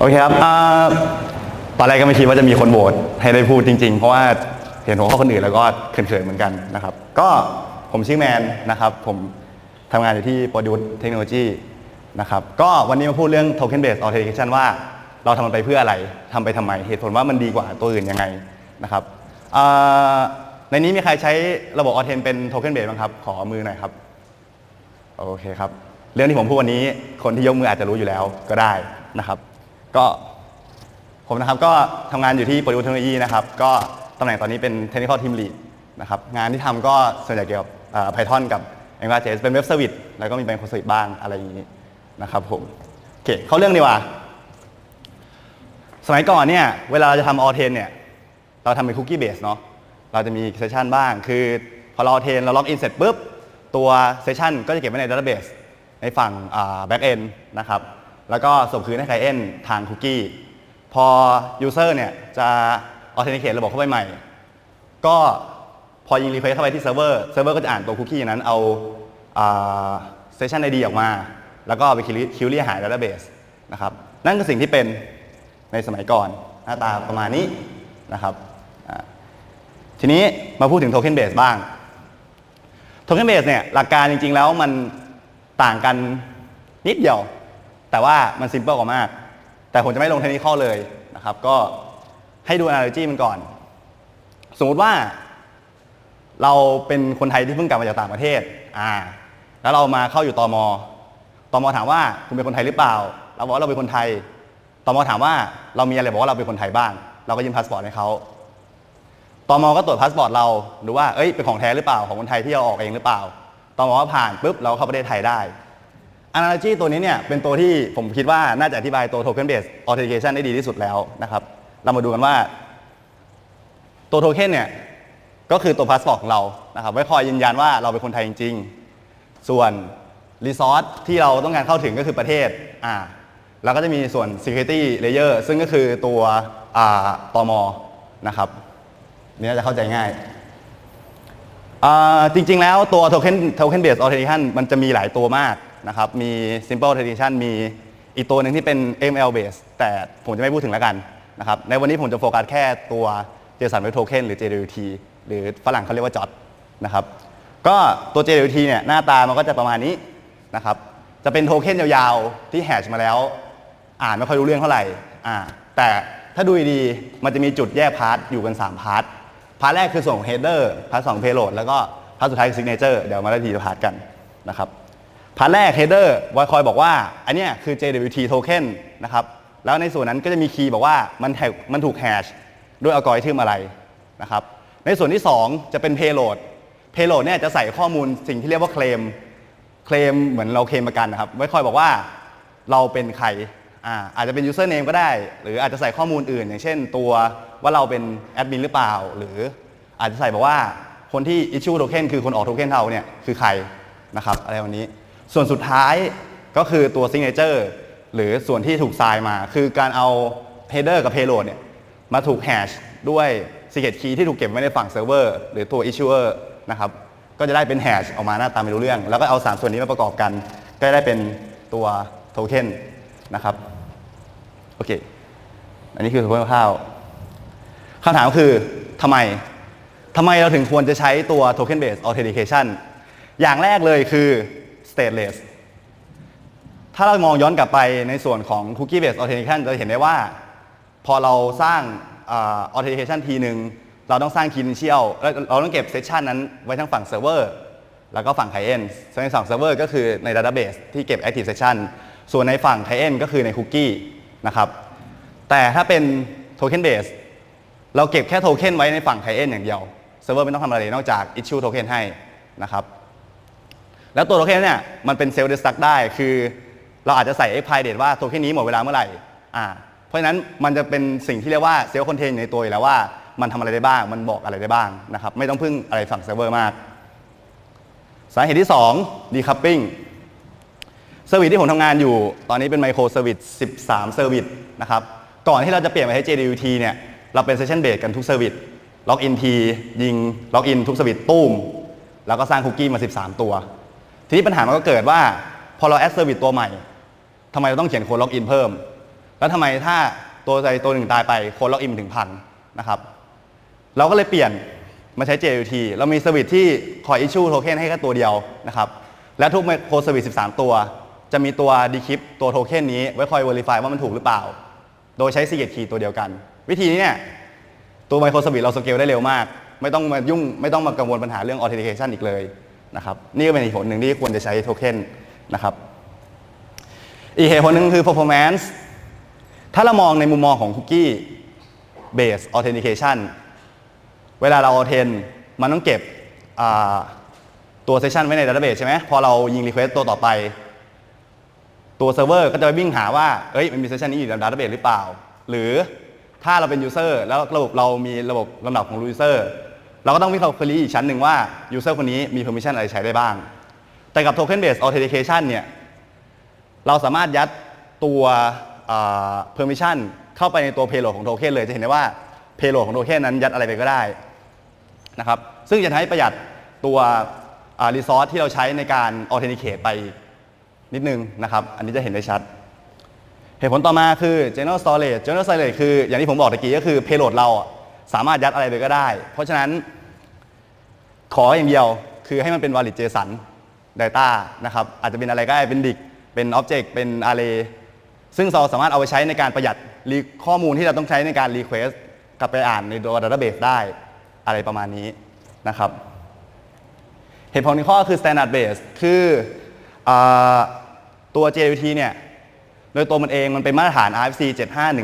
โอเคครับอ่าตอนแรกก็ไม่คิดว่าจะมีคนโหวตให้ได้พูดจริง ๆ เพราะว่าเห็นหัวข้อคนอื่นแล้วก็เขินๆเหมือนกันนะครับ ก็ผมชื่อแมนนะครับ ผมทำงานอยู่ที่ Produce Technology นะครับ ก็วันนี้มาพูดเรื่อง Token Based Authentication ว่าเราทำมันไปเพื่ออะไร ทำไปทำไม เหตุผลว่ามันดีกว่าตัวอื่นยังไงนะครับอ่าในนี้มีใครใช้ระบบ Authent เป็น Token Based บ้างครับ ขอมือหน่อยครับ โอเคครับ เรื่องที่ผมพูดวันนี้ คนที่ยกมืออาจจะรู้อยู่แล้วก็ได้นะครับ ก็ผมนะครับก็ทำงานอยู่ที่ Produce Technology นะครับ ก็ตำแหน่งตอนนี้เป็น Technical Team Lead นะครับ งานที่ทำก็ส่วนใหญ่เกี่ยวกับเอ่อ Python กับ AngularJS เป็นเว็บเซอร์วิสแล้วก็มีเป็นโค s ิ r บ้างอะไรอย่างนี้นะครับผม โอเค เข้าเรื่องดีกว่า สมัยก่อนเนี่ย เวลาเราจะทำ a u t e n เนี่ย เราทำเป็นคุกกี้เบสเนาะ เราจะมีเซสชันบ้าง คือพอเราออเทนเราล็อกอินเสร็จปุ๊บ ตัวเซสชันก็จะเก็บไว้ในดัตเตอร์เบสในฝั่งแบ็กเอนนะครับ แล้วก็ส่งคืนให้ไคลเอนทางคุกกี้ พอ user เนี่ยจะ authenticate ระบบเข้าไปใหม่ ก็พอยิงรีเควสเข้าไปที่เซิร์ฟเวอร์เซิร์ฟเวอร์ก็จะอ่านตัวคุกกี้นั้นเอาเซสชันไอดีออกมา แล้วก็เอาไปคิวเรียหาดัตเตอร์เบสนะครับนั่นคือสิ่งที่เป็นในสมัยก่อนหน้าตาประมาณนี้นะครับทีนี้มาพูดถึงโทเค็นเบสบ้างโทเค็นเบสเนี่ยหลักการจริง ๆ แล้วมันต่างกันนิดเดียว แต่ว่ามันซิมเปิลกว่ามาก แต่ผมจะไม่ลงเทคนิคข้อเลยนะครับ ก็ให้ดู analogy มันก่อน สมมุติว่า เราเป็นคนไทยที่เพิ่งกลับมาจากต่างประเทศ อ่า แล้วเรามาเข้าอยู่ตอมตอมถามว่าคุณเป็นคนไทยหรือเปล่า เราบอกว่าเราเป็นคนไทยตอมถามว่าเรามีอะไรบอกว่าเราเป็นคนไทยบ้าง เราก็ยื่นพาสปอร์ตให้เขาตอมก็ตรวจพาสปอร์ตเราดูว่า เอ้ย เป็นของแท้หรือเปล่า ของคนไทยที่เราออกเองหรือเปล่าตอมว่าผ่านปุ๊บ เราเข้าประเทศไทยได้ Analogy ตัวนี้เนี่ยเป็นตัวที่ผมคิดว่าน่าจะอธิบายตัว Token Based Authentication ได้ดีที่สุดแล้วนะครับ เรามาดูกันว่า ตัวโทเค็นเนี่ยก็คือตัวพาสปอร์ตของเรานะครับไว้คอยยืนยันว่าเราเป็นคนไทยจริง ๆ ส่วนรีซอสที่เราต้องการเข้าถึงก็คือประเทศอ่าแล้วก็จะมีส่วน security layer ซึ่งก็คือตัวอ่าตอมนะครับนี่น่าจะเข้าใจง่ายอ่าจริง ๆ แล้วตัว token token based authentication มันจะมีหลายตัวมาก นะครับมี simple authentication มีอีกตัวหนึ่งที่เป็น ML base แต่ผมจะไม่พูดถึงแล้วกันนะครับในวันนี้ผมจะโฟกัสแค่ตัว JSON Web Token หรือ JWT หรือฝรั่งเขาเรียกว่า JOT นะครับก็ตัว JWT เนี่ยหน้าตามันก็จะประมาณนี้นะครับจะเป็นโทเค็นยาวๆ ที่แฮชมาแล้ว อ่านไม่ค่อยรู้เรื่องเท่าไหร่อ่าแต่ถ้าดูดีมันจะมีจุดแยกพาร์ทอยู่กัน 3 พาร์ทพาร์ทแรกคือส่ง header พาร์ทสอง payload แล้วก็พาร์ทสุดท้ายคือ signature เดี๋ยวมาได้ทีละพาร์ทกันนะครับ พาร์ทแรก header วอยคอยบอกว่า อันนี้คือ JWT token นะครับ แล้วในส่วนนั้นก็จะมีคีย์บอกว่ามันแท็กมันถูกแฮชด้วยอัลกอริทึมอะไรนะครับ ในส่วนที่ 2 จะเป็น payload payload เนี่ยจะใส่ข้อมูลสิ่งที่เรียกว่าเคลม เคลมเหมือนเราเคลมประกันนะครับ ไว้คอยบอกว่าเราเป็นใครอ่าอาจจะเป็น username ก็ได้ หรืออาจจะใส่ข้อมูลอื่น อย่างเช่น ตัวว่าเราเป็นแอดมินหรือเปล่า หรืออาจจะใส่บอกว่าคนที่ issue token คือคนออกโทเค็นเราเนี่ยคือใครนะครับอะไรวันนี้ ส่วนสุดท้ายก็คือตัว signature หรือส่วนที่ถูกทรายมา คือการเอา header กับ payload เนี่ยมาถูกแฮชด้วย secret key ที่ถูกเก็บไว้ในฝั่งเซิร์ฟเวอร์หรือตัว issuer นะครับก็จะได้เป็นแฮชออกมาหน้าตาไม่รู้เรื่อง แล้วก็เอา 3 ส่วนนี้มาประกอบกัน ก็ได้เป็นตัวโทเค็นนะครับโอเค อันนี้คือสมมติคร่าวคำถามคือทำไมทำไมเราถึงควรจะใช้ตัว Token Based Authentication อย่างแรกเลยคือ stateless ถ้าเรามองย้อนกลับไปในส่วนของ Cookie Based Authentication จะเห็นได้ว่า พอเราสร้างอ่า authentication ทีหนึ่งเราต้องสร้าง key initial แล้วเราต้องเก็บเซสชันนั้นไว้ทั้งฝั่งเซิร์ฟเวอร์แล้วก็ฝั่ง client ส่วนในฝั่งเซิร์ฟเวอร์ก็คือใน database ที่เก็บ active session ส่วนในฝั่ง client ก็คือใน cookie นะครับแต่ถ้าเป็น token base เราเก็บแค่โทเค็นไว้ในฝั่ง client อย่างเดียวเซิร์ฟเวอร์ไม่ต้องทำอะไรเลยนอกจาก issue token ให้นะครับ แล้วตัวโทเค็นเนี่ยมันเป็นเซลล์ destruct ได้ คือ เราอาจจะใส่ expiry date ว่าโทเค็นนี้หมดเวลาเมื่อไหร่อ่าเพราะฉะนั้นมันจะเป็นสิ่งที่เรียกว่าเซลล์คอนเทนอยู่ในตัวอยู่แล้วว่ามันทำอะไรได้บ้าง มันบอกอะไรได้บ้างนะครับ ไม่ต้องพึ่งอะไรฝั่งเซิร์ฟเวอร์มาก สาเหตุที่2 decoupling เซอร์วิสที่ผมทำงานอยู่ ตอนนี้เป็นไมโครเซอร์วิส13 เซอร์วิสนะครับ ก่อนที่เราจะเปลี่ยนไปให้ JWT เนี่ย เราเป็นเซสชันเบสกันทุกเซอร์วิส ล็อกอินที ยิง ล็อกอินทุกเซอร์วิสตุ้ม แล้วก็สร้างคุกกี้มา 13 ตัว ทีนี้ปัญหามันก็เกิดว่า พอเราแอดเซอร์วิสตัวใหม่ทำไมเราต้องเขียนโค้ดล็อกอินเพิ่ม แล้วทำไมถ้าตัวใดตัวหนึ่งตายไปโค้ดล็อกอินถึงพังนะครับ เราก็เลยเปลี่ยนมาใช้ JUT เรามีสวิตที่คอย issue โทเค็นให้แค่ตัวเดียวนะครับ และทุก micro service 13 ตัว จะมีตัว decrypt ตัวโทเค็นนี้ไว้คอย verify ว่ามันถูกหรือเปล่า โดยใช้ secret key ตัวเดียวกัน วิธีนี้เนี่ยตัว micro service เราสเกลได้เร็วมาก ไม่ต้องมายุ่งไม่ต้องมากังวลปัญหาเรื่อง authentication อีกเลย นะครับนี่ก็เป็นอีกผลหนึ่งที่ควรจะใช้โทเค็นนะครับอีกเหตุผลหนึ่งคือ performance ถ้าเรามองในมุมมองของ cookie based authentication เวลาเรา authent มันต้องเก็บตัวเซสชันไว้ใน database ใช่ไหมพอเรายิง request ตัวต่อไป ตัวเซิร์ฟเวอร์ก็จะไปวิ่งหาว่า เอ้ยมันมีเซสชันนี้อยู่ใน database หรือเปล่า หรือถ้าเราเป็น user แล้วระบบเรามีระบบลำดับของ user เร ราก็ต้องวิเข้า query อีกชั้นหนึ่งว่า user คนนี้มี permission อะไรใช้ได้บ้าง แต่กับ token based authentication เนี่ย เราสามารถยัดตัว permission เข้าไปในตัว payload ของโทเค็นเลย จะเห็นได้ว่า payload ของโทเค็นนั้นยัดอะไรไปก็ได้นะครับ ซึ่งจะทำให้ประหยัดตัวอ่า resource ที่เราใช้ในการ authenticate ไปนิดนึงนะครับ อันนี้จะเห็นได้ชัด เหตุผลต่อมาคือ general storage general storage คืออย่างที่ผมบอกตะกี้ก็คือ payload เรา สามารถยัดอะไรไปก็ได้ เพราะฉะนั้น ขออย่างเดียวคือให้มันเป็น valid JSON data นะครับ อาจจะเป็นอะไรก็ได้ เป็น dict เป็น object เป็น array ซึ่งเราสามารถเอาไปใช้ในการประหยัดข้อมูลที่เราต้องใช้ในการ request กลับไปอ่านในตัว database ได้อะไรประมาณนี้นะครับ เหตุผลในข้อคือ standard base คืออตัว JWT เนี่ย โดยตัวมันเองมันเป็นมาตรฐาน RFC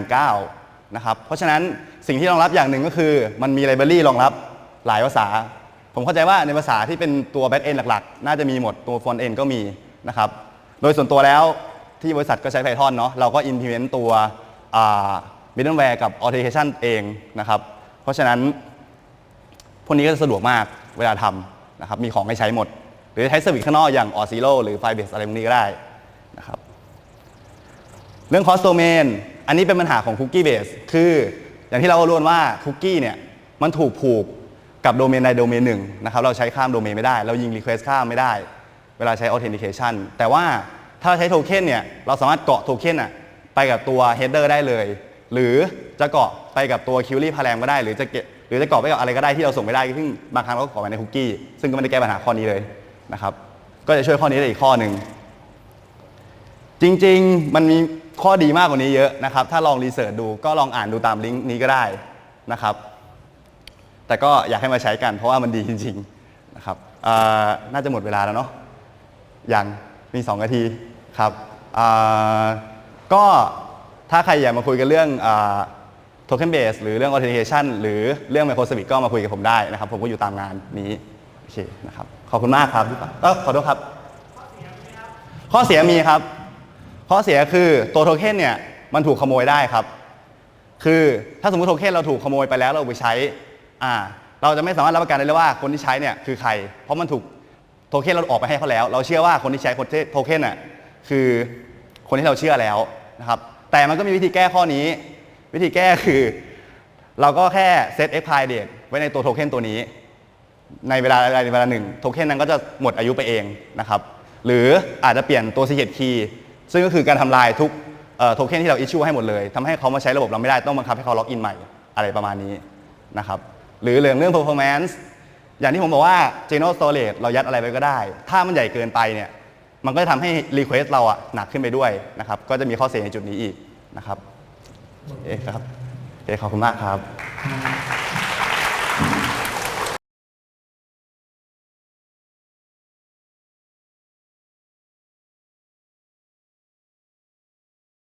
7519 นะครับ เพราะฉะนั้นสิ่งที่รองรับอย่างหนึ่งก็คือ มันมีไลบรารีรองรับหลายภาษา ผมเข้าใจว่าในภาษาที่เป็นตัว back end หลักๆ น่าจะมีหมดตัว front end ก็มีนะครับ โดยส่วนตัวแล้วที่บริษัทก็ใช้ Python เนาะเราก็ implement ตัวอ่า middleware กับ authentication เองนะครับ เพราะฉะนั้น พวกนี้ก็จะสะดวกมากเวลาทำนะครับมีของให้ใช้หมด หรือใช้สวิตข้างนอกอย่าง o r Zero หรือ Firebase อะไรพวกนี้ก็ได้นะครับเรื่อง cross domain อันนี้เป็นปัญหาของ cookie base คืออย่างที่เรารู้กันว่า cookie เนี่ยมันถูกผูกกับโดเมนใดโดเมนหนึ่งนะครับเราใช้ข้ามโดเมนไม่ได้ เรายิง request ข้ามไม่ได้ เวลาใช้ authentication แต่ว่าถ้าเราใช้โทเค็นเนี่ยเราสามารถเกาะโทเค็นอะไปกับตัว header ได้เลย หรือจะเกาะไปกับตัว query param ก็ได้ หรือจะเกหรือจะเกาะไปกับอะไรก็ได้ที่เราส่งไม่ได้ซึ่งบางครั้งเราก็เกาะไว้ในคุกกี้ซึ่งก็ไม่ได้แก้ปัญหาข้อนี้เลยนะครับก็จะช่วยข้อนี้ได้อีกข้อหนึ่งจริง ๆ มันมี ข้อดีมากกว่านี้เยอะนะครับ ถ้าลองรีเสิร์ชดูก็ลองอ่านดูตามลิงก์นี้ก็ได้นะครับ แต่ก็อยากให้มาใช้กัน เพราะว่ามันดีจริงๆนะครับน่าจะหมดเวลาแล้วเนาะยังมี 2 นาทีครับก็ถ้าใครอยากมาคุยกันเรื่องโทเค็นเบสหรือเรื่อง authentication หรือเรื่อง microservice ก็มาคุยกับผมได้นะครับ ผมก็อยู่ตามงานนี้โอเคนะครับขอบคุณมากครับพี่ปะเออขอโทษครับ ข้อเสียมีครับ ข้อเสียคือตัวโทเค็นเนี่ยมันถูกขโมยได้ครับ คือถ้าสมมติโทเค็นเราถูกขโมยไปแล้วเราไปใช้อ่าเราจะไม่สามารถรับประกันได้เลยว่าคนที่ใช้เนี่ยคือใคร เพราะมันถูกโทเค็นเราออกไปให้เขาแล้ว เราเชื่อว่าคนที่ใช้โทเค็นน่ะคือคนที่เราเชื่อแล้วนะครับ แต่มันก็มีวิธีแก้ข้อนี้ วิธีแก้คือ เราก็แค่เซต expire date ไว้ในตัวโทเค็นตัวนี้ ในเวลาใดเวลาหนึ่งโทเค็นนั้นก็จะหมดอายุไปเองนะครับ หรืออาจจะเปลี่ยนตัว secret key ซึ่งก็คือการทำลายทุกโทเค็นที่เรา issue ให้หมดเลยทำให้เขามาใช้ระบบเราไม่ได้ต้องบังคับให้เขาล็อกอินใหม่อะไรประมาณนี้นะครับหรือเรื่องเรื่อง performance อย่างที่ผมบอกว่า general storage เรายัดอะไรไปก็ได้ ถ้ามันใหญ่เกินไปเนี่ยมันก็จะทำให้ request เราอะหนักขึ้นไปด้วยนะครับก็จะมีข้อเสียในจุดนี้อีกนะครับเอ๊ะครับเอ๊ะขอบคุณมากครับครับ